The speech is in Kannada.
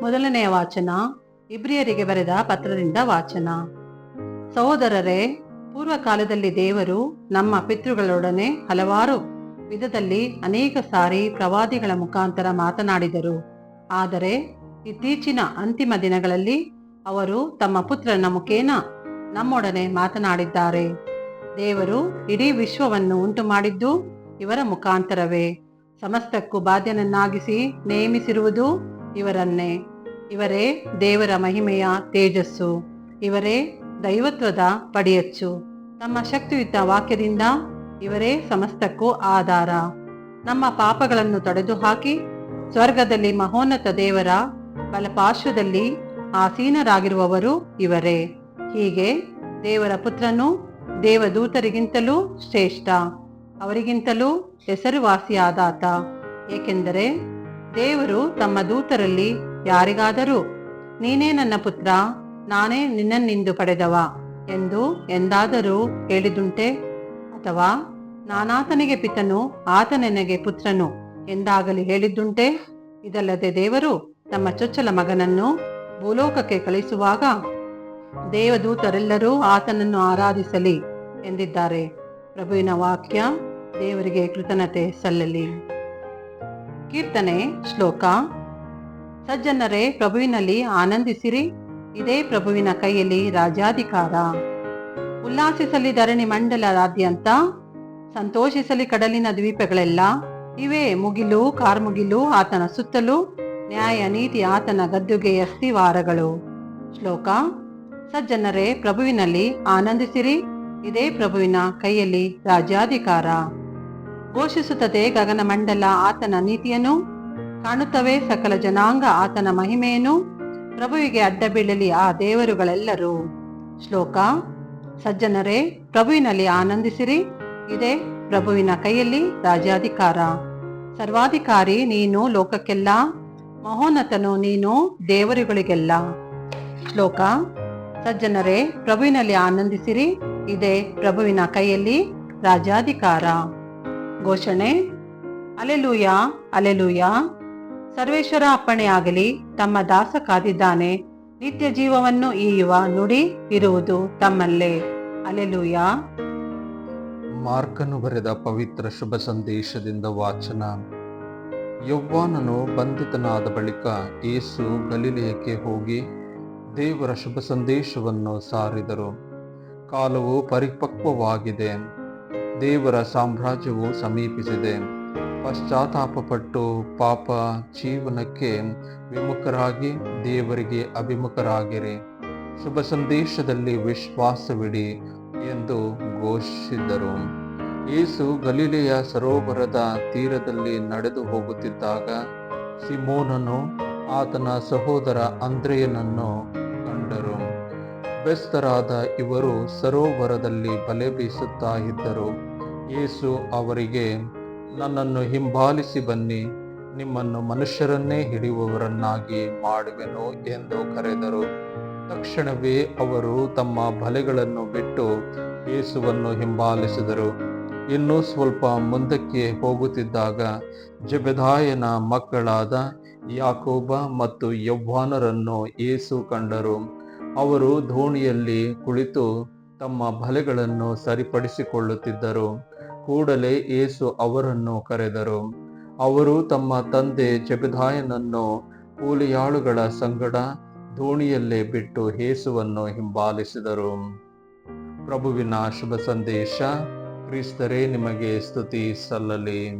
ಮೊದಲನೆಯ ವಾಚನ, ಇಬ್ರಿಯರಿಗೆ ಬರೆದ ಪತ್ರದಿಂದ ವಾಚನ. ಸಹೋದರರೇ ಪೂರ್ವ ಕಾಲದಲ್ಲಿ ದೇವರು ನಮ್ಮ ಪಿತೃಗಳೊಡನೆ ಹಲವಾರು ವಿಧದಲ್ಲಿ ಅನೇಕ ಸಾರಿ ಪ್ರವಾದಿಗಳ ಮುಖಾಂತರ ಮಾತನಾಡಿದರು. ಆದರೆ, ಇತ್ತೀಚಿನ ಅಂತಿಮ ದಿನಗಳಲ್ಲಿ ಅವರು ತಮ್ಮ ಪುತ್ರನ ಮುಖೇನ ನಮ್ಮೊಡನೆ ಮಾತನಾಡಿದ್ದಾರೆ. ದೇವರು ಇಡೀ ವಿಶ್ವವನ್ನು ಉಂಟು ಮಾಡಿದ್ದು ಇವರ ಮುಖಾಂತರವೇ. ಸಮಸ್ತಕ್ಕೂ ಬಾಧ್ಯನನ್ನಾಗಿಸಿ ನೇಮಿಸಿರುವುದು ಇವರನ್ನೇ. ಇವರೇ ದೇವರ ಮಹಿಮೆಯ ತೇಜಸ್ಸು. ಇವರೇ ದೈವತ್ವದ ಪಡಿಯಚ್ಚು. ತಮ್ಮ ಶಕ್ತಿಯುತ ವಾಕ್ಯದಿಂದ ಇವರೇ ಸಮಸ್ತಕ್ಕೂ ಆಧಾರ. ನಮ್ಮ ಪಾಪಗಳನ್ನು ತೊಡೆದು ಹಾಕಿ ಸ್ವರ್ಗದಲ್ಲಿ ಮಹೋನ್ನತ ದೇವರ ಬಲಪಾರ್ಶ್ವದಲ್ಲಿ ಆಸೀನರಾಗಿರುವವರು ಇವರೇ. ಹೀಗೆ ದೇವರ ಪುತ್ರನು ದೇವದೂತರಿಗಿಂತಲೂ ಶ್ರೇಷ್ಠ. ಅವರಿಗಿಂತಲೂ ಹೆಸರುವಾಸಿಯಾದಾತ. ಏಕೆಂದರೆ ದೇವರು ತಮ್ಮ ದೂತರಲ್ಲಿ ಯಾರಿಗಾದರೂ, ನೀನೇ ನನ್ನ ಪುತ್ರ, ನಾನೇ ನಿನ್ನನ್ನಿಂದು ಪಡೆದವ ಎಂದು ಎಂದಾದರೂ ಹೇಳಿದುಂಟೆ? ಅಥವಾ ನಾನಾತನಿಗೆ ಪಿತನು, ಆತನೆನಗೆ ಪುತ್ರನು ಎಂದಾಗಲಿ ಹೇಳಿದ್ದುಂಟೆ? ಇದಲ್ಲದೆ ದೇವರು ತಮ್ಮ ಚೊಚ್ಚಲ ಮಗನನ್ನು ಭೂಲೋಕಕ್ಕೆ ಕಳಿಸುವಾಗ ದೇವದೂತರೆಲ್ಲರೂ ಆತನನ್ನು ಆರಾಧಿಸಲಿ ಎಂದಿದ್ದಾರೆ. ಪ್ರಭುವಿನ ವಾಕ್ಯ ದೇವರಿಗೆ ಕೃತಜ್ಞತೆ ಸಲ್ಲಲಿ. ಕೀರ್ತನೆ, ಶ್ಲೋಕ. ಸಜ್ಜನರೇ, ಪ್ರಭುವಿನಲ್ಲಿ ಆನಂದಿಸಿರಿ. ಇದೇ ಪ್ರಭುವಿನ ಕೈಯಲ್ಲಿ ರಾಜಾಧಿಕಾರ ಉಲ್ಲಾಸಿಸಲಿ ಧರಣಿ ಮಂಡಲದಾದ್ಯಂತ, ಸಂತೋಷಿಸಲಿ ಕಡಲಿನ ದ್ವೀಪಗಳೆಲ್ಲ. ಇವೇ ಮುಗಿಲು, ಕಾರ್ಮುಗಿಲು, ಆತನ ಸುತ್ತಲೂ, ನ್ಯಾಯ, ನೀತಿ, ಆತನ ಗದ್ದುಗೆ ಸ್ಥಿವಾರಗಳು ಶ್ಲೋಕ. ಸಜ್ಜನರೇ, ಪ್ರಭುವಿನಲ್ಲಿ ಆನಂದಿಸಿರಿ. ಇದೇ ಪ್ರಭುವಿನ ಕೈಯಲ್ಲಿ ರಾಜ್ಯಾಧಿಕಾರ. ಘೋಷಿಸುತ್ತದೆ ಗಗನಮಂಡಲ ಆತನ ನೀತಿಯನ್ನು ಕಾಣುತ್ತವೆ ಸಕಲ ಜನಾಂಗ ಆತನ ಮಹಿಮೆಯನ್ನು ಪ್ರಭುವಿಗೆ ಅಡ್ಡ ಬೀಳಲಿ ಆ ದೇವರುಗಳೆಲ್ಲರೂ. ಶ್ಲೋಕ, ಸಜ್ಜನರೇ, ಪ್ರಭುವಿನಲ್ಲಿ ಆನಂದಿಸಿರಿ. ಇದೇ ಪ್ರಭುವಿನ ಕೈಯಲ್ಲಿ ರಾಜ್ಯಾಧಿಕಾರ. ಸರ್ವಾಧಿಕಾರಿ ನೀನು ಲೋಕಕ್ಕೆಲ್ಲ, ಮಹೋನ್ನತನು ನೀನು ದೇವರುಗಳಿಗೆಲ್ಲ. ಶ್ಲೋಕ, ಸಜ್ಜನರೇ, ಪ್ರಭುವಿನಲ್ಲಿ ಆನಂದಿಸಿರಿ. ಇದೇ ಪ್ರಭುವಿನ ಕೈಯಲ್ಲಿ ರಾಜ್ಯಾಧಿಕಾರ. ಘೋಷಣೆ. ಅಲೆಲೂಯ ಅಲೆಲೂಯ. ಸರ್ವೇಶ್ವರ ಅಪ್ಪಣೆಯಾಗಲಿ, ತಮ್ಮ ದಾಸ ಕಾದಿದ್ದಾನೆ. ನಿತ್ಯ ಜೀವವನ್ನು ಈಯುವ ನುಡಿ ಇರುವುದು ತಮ್ಮಲ್ಲೇ. ಅಲೆಲೂಯ. ಮಾರ್ಕನು ಬರೆದ ಪವಿತ್ರ ಶುಭ ಸಂದೇಶದಿಂದ ವಾಚನ. ಯೌವ್ವಾನನು ಬಂಧಿತನಾದ ಬಳಿಕ ಏಸು ಗಲಿಲೆಯಕ್ಕೆ ಹೋಗಿ ದೇವರ ಶುಭ ಸಂದೇಶವನ್ನು ಸಾರಿದರು. ಕಾಲವು ಪರಿಪಕ್ವವಾಗಿದೆ. ದೇವರ ಸಾಮ್ರಾಜ್ಯವು ಸಮೀಪಿಸಿದೆ. ಪಶ್ಚಾತ್ತಾಪಪಟ್ಟು ಪಾಪ ಜೀವನಕ್ಕೆ ವಿಮುಖರಾಗಿ ದೇವರಿಗೆ ಅಭಿಮುಖರಾಗಿರಿ. ಶುಭ ಸಂದೇಶದಲ್ಲಿ ವಿಶ್ವಾಸವಿಡಿ ಎಂದು ಘೋಷಿಸಿದರು. ಯೇಸು ಗಲೀಲೆಯ ಸರೋವರದ ತೀರದಲ್ಲಿ ನಡೆದು ಹೋಗುತ್ತಿದ್ದಾಗ ಸಿಮೋನನು ಆತನ ಸಹೋದರ ಅಂದ್ರೆಯನನ್ನು ಕಂಡರು. ಬೆಸ್ತರಾದ ಇವರು ಸರೋವರದಲ್ಲಿ ಬಲೆ ಬೀಸುತ್ತಾ ಇದ್ದರು ಯೇಸು ಅವರಿಗೆ, ನನ್ನನ್ನು ಹಿಂಬಾಲಿಸಿ ಬನ್ನಿ, ನಿಮ್ಮನ್ನು ಮನುಷ್ಯರನ್ನೇ ಹಿಡಿಯುವವರನ್ನಾಗಿ ಮಾಡುವೆನು ಎಂದು ಕರೆದರು. ತಕ್ಷಣವೇ ಅವರು ತಮ್ಮ ಬಲೆಗಳನ್ನು ಬಿಟ್ಟು ಯೇಸುವನ್ನು ಹಿಂಬಾಲಿಸಿದರು. ಇನ್ನೂ ಸ್ವಲ್ಪ ಮುಂದಕ್ಕೆ ಹೋಗುತ್ತಿದ್ದಾಗ ಜಬೆದಾಯನ ಮಕ್ಕಳಾದ ಯಾಕೋಬ ಮತ್ತು ಯವ್ವಾನರನ್ನು ಯೇಸು ಕಂಡರು. ಅವರು ದೋಣಿಯಲ್ಲಿ ಕುಳಿತು ತಮ್ಮ ಬಲೆಗಳನ್ನು ಸರಿಪಡಿಸಿಕೊಳ್ಳುತ್ತಿದ್ದರು. ಕೂಡಲೇ ಏಸು ಅವರನ್ನು ಕರೆದರು. ಅವರು ತಮ್ಮ ತಂದೆ ಜಬಿದಾಯನನ್ನು ಕೂಲಿಯಾಳುಗಳ ಸಂಗಡ ದೋಣಿಯಲ್ಲೇ ಬಿಟ್ಟು ಏಸುವನ್ನು ಹಿಂಬಾಲಿಸಿದರು. ಪ್ರಭುವಿನ ಶುಭ ಸಂದೇಶ, ಕ್ರಿಸ್ತರೇ, ನಿಮಗೆ ಸ್ತುತಿ ಸಲ್ಲಲಿ.